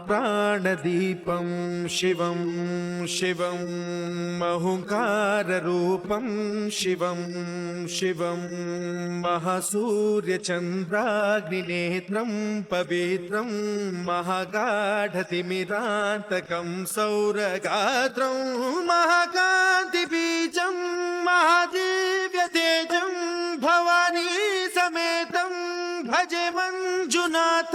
महाप्राणदीपं शिवं शिवं महुङ्काररूपं शिवं शिवं महासूर्यचन्द्राग्निनेत्रं पवित्रं महागाढतिमिरान्तकं सौरगात्रं महाकान्तिबीजं महादिव्यतेजं भवानी समेतं भजे मंजुनाथ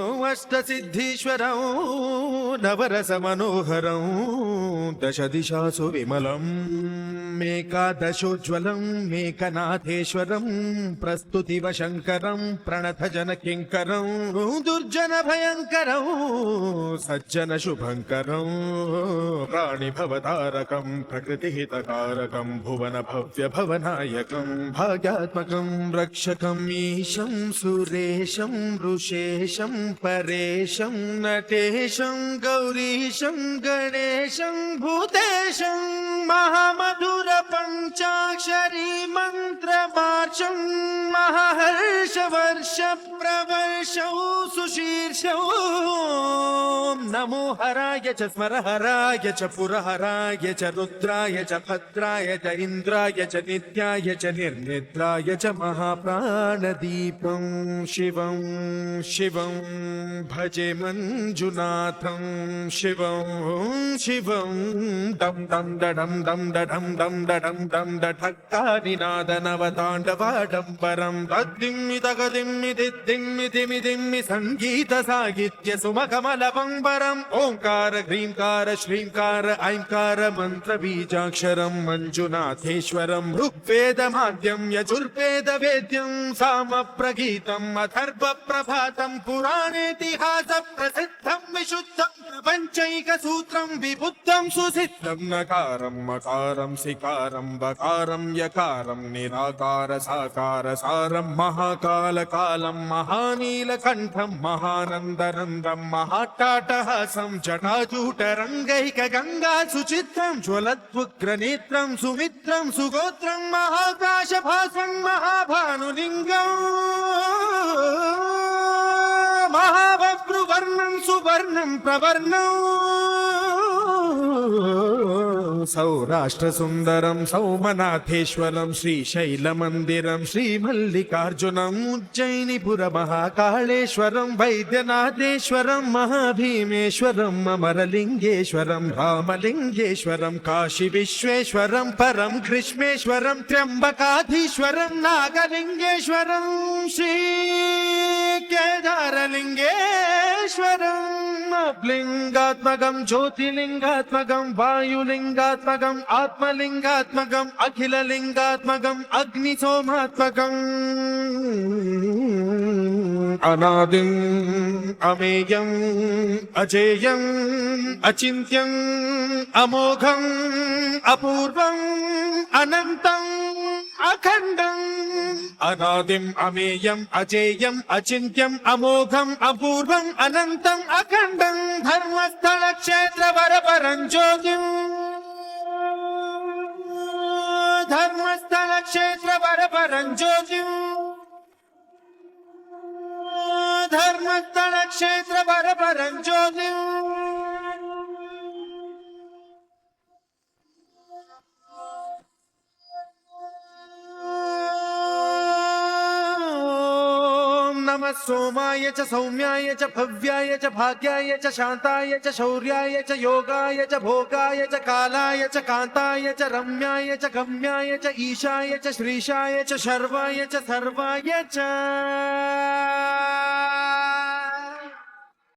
अष्टसिद्धीश्वरौ, नवरसमनोहरं, दशदिशासु विमलम् मेकादशोज्ज्वलं मेकनाथेश्वरं प्रस्तुतिव शङ्करं प्रणतजनकिङ्करं दुर्जनभयङ्करं, सज्जनशुभङ्करं प्राणिभवतारकं प्रकृतिहितकारकं भुवनभव्यभवनायकं भाग्यात्मकं रक्षकम् ईशं सुरेशं ऋषेशं परेशं नटेशं गौरीशं गणेशं भूतेशं महामधुरपञ्चाक्षरी मन्त्रमार्षं महाहर्षवर्षप्रवर्षौ सुशीर्षौ नमो हराय च स्मरहराय च पुरहराय च रुद्राय च भद्राय च इन्द्राय च नित्याय च निर्निद्राय च महाप्राणदीपं। शिवं शिवं भजे मञ्जुनाथं। शिवं शिवं दं दं डडं दं डडं दं डडं दं डठक्कानिनादनवताण्डवाडम्बरं तद्दिम्मि तगदिम्मि दिद्दिम्मि दिमि दिम्मि सङ्गीतसाहित्य सुमकमलपम्बरम् ओङ्कार ह्रीङ्कार श्रीङ्कार ऐङ्कार मन्त्रबीजाक्षरं मञ्जुनाथेश्वरं ऋग्वेदमाद्यं यजुर्वेदवेद्यं सामप्रगीतम् अथर्वप्रभातं पुराणेतिहासप्रसिद्धं विशुद्धं प्रपञ्चैकसूत्रं विबुद्धं सुसिद्धं नकारं मकारं सिकारं बकारं यकारं निराकार, साकार सारं महाकालकालं महानीलकण्ठं महानन्दनन्दं महाट्टाटहासं जटाजूटरङ्गैकगङ्गा सुचित्रं ज्वलद्वुग्रनेत्रं सुमित्रं सुगोत्रं महाकाशभासं महाभानुलिङ्गम् महाबभ्रुवर्णं सुवर्णं प्रवर्णम् सौराष्ट्रसुन्दरं सौमनाथेश्वरं श्रीशैलमन्दिरं श्रीमल्लिकार्जुनम् उज्जयिनिपुरमहाकाळेश्वरं वैद्यनाथेश्वरं महाभीमेश्वरम् अमरलिङ्गेश्वरं रामलिङ्गेश्वरं काशीविश्वेश्वरं లింగాత్మకం వాయులింగాత్మకం ఆత్మలింగాత్మకం అఖిల లింగాత్మకం అగ్ని సోమాత్మకం అనాదిం అమేయం అజేయం అచింత్యం అమోఘం అపూర్వం అనంతం. అఖండం. అనాదిం అమేయం అజేయం అచింత్యం అమోఘం అపూర్వం అనంతం అఖండం. ధర్మస్థల క్షేత్ర వరపరం జ్యోతిం. ధర్మస్థల క్షేత్ర వరపరం జ్యోతిం. ధర్మస్థల క్షేత్ర వరపరం జ్యోతిం. सोमाय च सौम्याय च भव्याय च भाग्याय च शान्ताय च शौर्याय च योगाय च भोगाय च कालाय च कांताय च रम्याय च गम्याय च ईशाय च श्रीशाय च शर्वाय च सर्वाय च